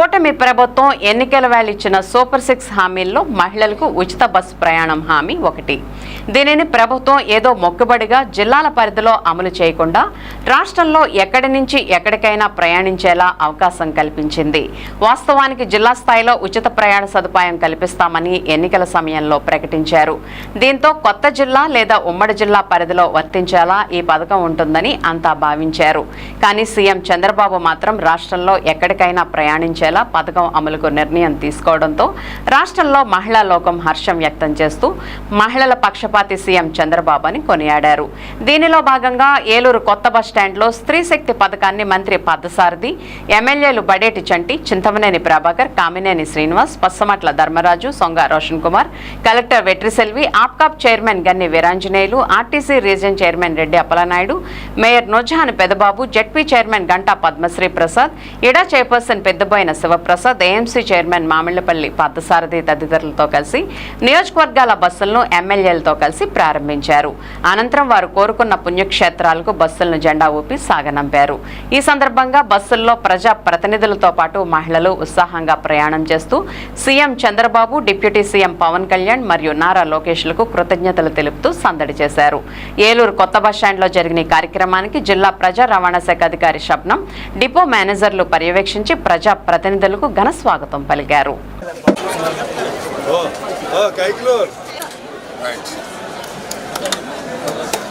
ಕೋಟ కూటమి ప్రభుత్వం ఎన్నికల వేళ ఇచ్చిన సూపర్ సిక్స్ హామీల్లో మహిళలకు ఉచిత బస్సు ప్రయాణం హామీ ఒకటి. దీనిని ప్రభుత్వం ఏదో మొక్కుబడిగా జిల్లాల పరిధిలో అమలు చేయకుండా రాష్ట్రంలో ఎక్కడి నుంచి ఎక్కడికైనా ప్రయాణించేలా అవకాశం కల్పించింది. వాస్తవానికి జిల్లా స్థాయిలో ఉచిత ప్రయాణ సదుపాయం కల్పిస్తామని ఎన్నికల సమయంలో ప్రకటించారు. దీంతో కొత్త జిల్లా లేదా ఉమ్మడి జిల్లా పరిధిలో వర్తించేలా ఈ పథకం ఉంటుందని అంతా భావించారు. కానీ సీఎం చంద్రబాబు మాత్రం రాష్ట్రంలో ఎక్కడికైనా ప్రయాణించేలా పథకం అమలుకు నిర్ణయం తీసుకోవడంతో రాష్ట్రంలో మహిళా లోకం హర్షం వ్యక్తం చేస్తూ మహిళల పక్షపాతి సీఎం చంద్రబాబు అని కొనియాడారు. దీనిలో భాగంగా ఏలూరు కొత్త బస్ స్టాండ్లో స్త్రీ శక్తి పథకాన్ని మంత్రి పద్దసారథి ఎమ్మెల్యేలు Badeti Chanti Chintamaneni Prabhakar Kamineni Srinivas Pasamatla Dharmaraju Songa Roshan Kumar collector Vetriselvi Apcop chairman Ganni Veeranjaneyulu RTC region chairman Reddy Appalanaidu mayor Nojan Pedababu ZP chairman Ganta Padmasri Prasad EDA chairperson Peddaboina Sivaprasad AMC chairman Mamillapalli Parthasarathi తదితరులతో కలిసి నియోజకవర్గాల బస్సులను ఎమ్మెల్యేలతో కలిసి ప్రారంభించారు. అనంతరం వారు కోరుకున్న పుణ్యక్షేత్రాలకు బస్సులను జెండా ఊపి సాగనంపారు. ఈ సందర్భంగా బస్సుల్లో ప్రజా ప్రతినిధులతో పాటు మహిళలు ఉత్సాహంగా ప్రయాణం చేస్తూ CM Chandrababu deputy CM Pawan Kalyan మరియు నారా లోకేష్లకు కృతజ్ఞతలు తెలుపుతూ సందడి చేశారు. ఏలూరు కొత్త బస్టాండ్లో జరిగిన కార్యక్రమానికి జిల్లా ప్రజా రవాణా శాఖ అధికారి శబ్నం డిపో మేనేజర్లు పర్యవేక్షించి ప్రజా ప్రతినిధి ప్రతినిధులకు ఘన స్వాగతం పలికారు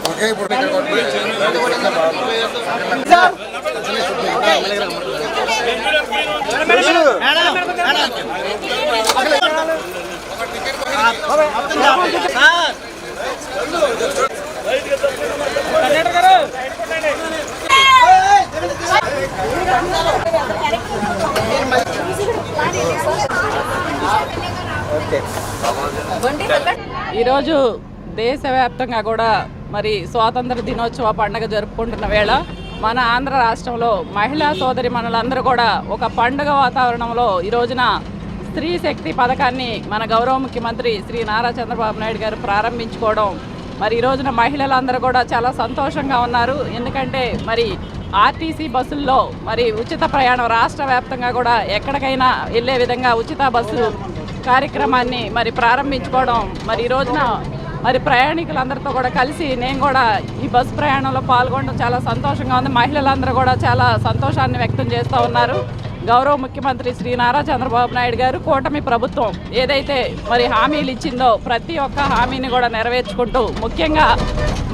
ఓకే ఇప్పుడు ఈరోజు దేశవ్యాప్తంగా కూడా మరి స్వాతంత్ర దినోత్సవ పండుగ జరుపుకుంటున్న వేళ మన ఆంధ్ర రాష్ట్రంలో మహిళా సోదరి మనులందరూ కూడా ఒక పండుగ వాతావరణంలో ఈ రోజున స్త్రీ శక్తి పథకాన్ని మన గౌరవ ముఖ్యమంత్రి శ్రీ నారా చంద్రబాబు నాయుడు గారు ప్రారంభించుకోవడం. మరి ఈ రోజున మహిళలందరూ కూడా చాలా సంతోషంగా ఉన్నారు. ఎందుకంటే మరి ఆర్టీసీ బస్సుల్లో మరి ఉచిత ప్రయాణం రాష్ట్ర వ్యాప్తంగా కూడా ఎక్కడికైనా వెళ్ళే విధంగా ఉచిత బస్సులు కార్యక్రమాన్ని మరి ప్రారంభించుకోవడం మరి ఈ రోజున మరి ప్రయాణికులందరితో కూడా కలిసి నేను కూడా ఈ బస్సు ప్రయాణంలో పాల్గొనడం చాలా సంతోషంగా ఉంది. మహిళలందరూ కూడా చాలా సంతోషాన్ని వ్యక్తం చేస్తూ ఉన్నారు. గౌరవ ముఖ్యమంత్రి శ్రీ నారా చంద్రబాబు నాయుడు గారు కూటమి ప్రభుత్వం ఏదైతే మరి హామీలు ఇచ్చిందో ప్రతి ఒక్క హామీని కూడా నెరవేర్చుకుంటూ ముఖ్యంగా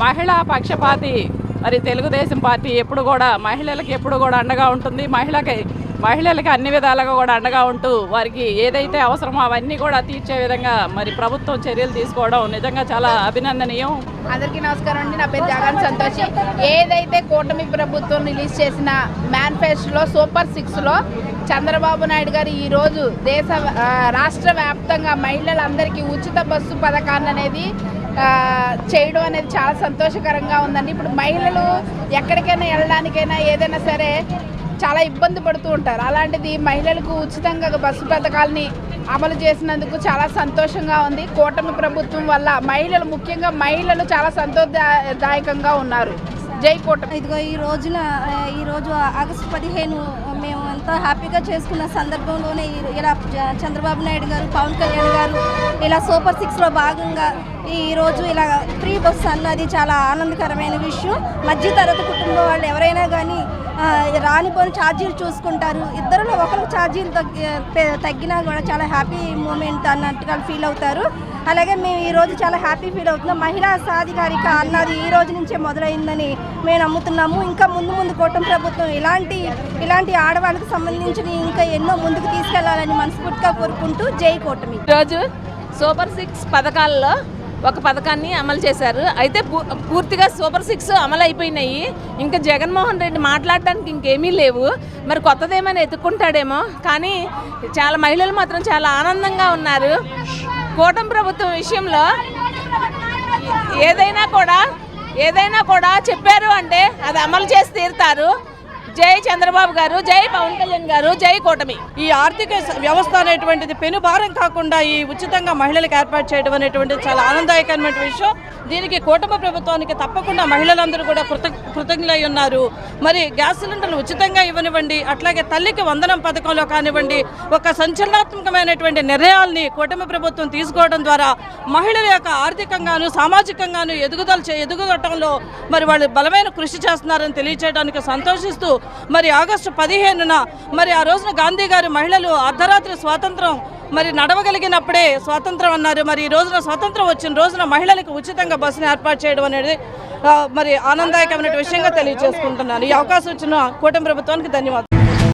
మహిళా పక్షపాతి మరి తెలుగుదేశం పార్టీ ఎప్పుడు కూడా మహిళలకు ఎప్పుడు కూడా అండగా ఉంటుంది. మహిళకి మహిళలకి అన్ని విధాలుగా కూడా అండగా ఉంటూ వారికి ఏదైతే అవసరమో అవన్నీ కూడా తీర్చే విధంగా మరి ప్రభుత్వం చర్యలు తీసుకోవడం నిజంగా చాలా అభినందనీయం. అందరికీ నమస్కారం అండి. నా పేరు జగన్ సంతోష్. ఏదైతే కూటమి ప్రభుత్వం రిలీజ్ చేసిన మేనిఫెస్టోలో సూపర్ సిక్స్లో చంద్రబాబు నాయుడు గారు ఈరోజు దేశ రాష్ట్ర వ్యాప్తంగా మహిళలందరికీ ఉచిత బస్సు పథకాన్ని అనేది చేయడం అనేది చాలా సంతోషకరంగా ఉందండి. ఇప్పుడు మహిళలు ఎక్కడికైనా వెళ్ళడానికైనా ఏదైనా సరే చాలా ఇబ్బంది పడుతూ ఉంటారు. అలాంటిది మహిళలకు ఉచితంగా బస్సు పథకాలని అమలు చేసినందుకు చాలా సంతోషంగా ఉంది. కూటమి ప్రభుత్వం వల్ల మహిళలు ముఖ్యంగా మహిళలు చాలా సంతోషదాయకంగా ఉన్నారు. జై కూటమి. ఇదిగో ఈ రోజున ఈరోజు ఈ రోజు ఆగస్టు పదిహేను మేము ఎంతో హ్యాపీగా చేసుకున్న సందర్భంలోనే ఇలా చంద్రబాబు నాయుడు గారు పవన్ కళ్యాణ్ గారు ఇలా సూపర్ సిక్స్లో భాగంగా ఈరోజు ఇలా ఫ్రీ బస్ అన్నది చాలా ఆనందకరమైన విషయం. మధ్యతరగతి కుటుంబం వాళ్ళు ఎవరైనా కానీ ఆ, రానిపోని ఛార్జీలు చూసుకుంటారు. ఇద్దరులో ఒకరికి ఛార్జీలు తగ్గి తగ్గినా కూడా చాలా హ్యాపీ మూమెంట్ అన్నట్టుగా ఫీల్ అవుతారు. అలాగే మేము ఈరోజు చాలా హ్యాపీ ఫీల్ అవుతున్నాం. మహిళా సాధికారిక అన్నది ఈ రోజు నుంచే మొదలైందని మేము నమ్ముతున్నాము. ఇంకా ముందు ముందు కూటమి ప్రభుత్వం ఇలాంటి ఇలాంటి ఆడవాళ్ళకి సంబంధించిన ఇంకా ఎన్నో ముందుకు తీసుకెళ్ళాలని మనస్ఫూర్తిగా కోరుకుంటూ జై కూటమి. ఈరోజు సూపర్ సిక్స్ పథకాల్లో ఒక పథకాన్ని అమలు చేశారు. అయితే పూ- పూర్తిగా సూపర్ సిక్స్ అమలు అయిపోయినాయి. ఇంకా జగన్మోహన్ రెడ్డి మాట్లాడడానికి ఇంకేమీ లేవు. మరి కొత్తదేమైనా ఎత్తుక్కుంటాడేమో. కానీ చాలా మహిళలు మాత్రం చాలా ఆనందంగా ఉన్నారు. కూటమి ప్రభుత్వం విషయంలో ఏదైనా కూడా ఏదైనా కూడా చెప్పారు అంటే అది అమలు చేసి తీరుతారు. జై చంద్రబాబు గారు జై పవన్ కళ్యాణ్ గారు జై కూటమి. ఈ ఆర్థిక వ్యవస్థ అనేటువంటిది పెనుభారం కాకుండా ఈ ఉచితంగా మహిళలకు ఏర్పాటు చేయడం అనేటువంటిది చాలా ఆనందదాయకమైన విషయం. దీనికి కూటమి ప్రభుత్వానికి తప్పకుండా మహిళలందరూ కూడా కృత కృతజ్ఞులై ఉన్నారు. మరి గ్యాస్ సిలిండర్లు ఉచితంగా ఇవ్వనివ్వండి అట్లాగే తల్లికి వందనం పథకంలో కానివ్వండి ఒక సంచలనాత్మకమైనటువంటి నిర్ణయాల్ని కూటమి ప్రభుత్వం తీసుకోవడం ద్వారా మహిళల యొక్క ఆర్థికంగాను సామాజికంగాను ఎదుగుదల చే- ఎదుగుదటంలో మరి వాళ్ళు బలమైన కృషి చేస్తున్నారని తెలియచేయడానికి సంతోషిస్తూ మరి ఆగస్టు పదిహేనున మరి ఆ రోజున గాంధీ గారు మహిళలు అర్ధరాత్రి స్వాతంత్రం మరి నడవగలిగినప్పుడే స్వాతంత్రం అన్నారు. మరి ఈ రోజున స్వాతంత్రం వచ్చిన రోజున మహిళలకు ఉచితంగా బస్సును ఏర్పాటు చేయడం అనేది మరి ఆనందదాయకమైన విషయంగా తెలియజేసుకుంటున్నాను. ఈ అవకాశం ఇచ్చిన కూటమి ప్రభుత్వానికి ధన్యవాదాలు.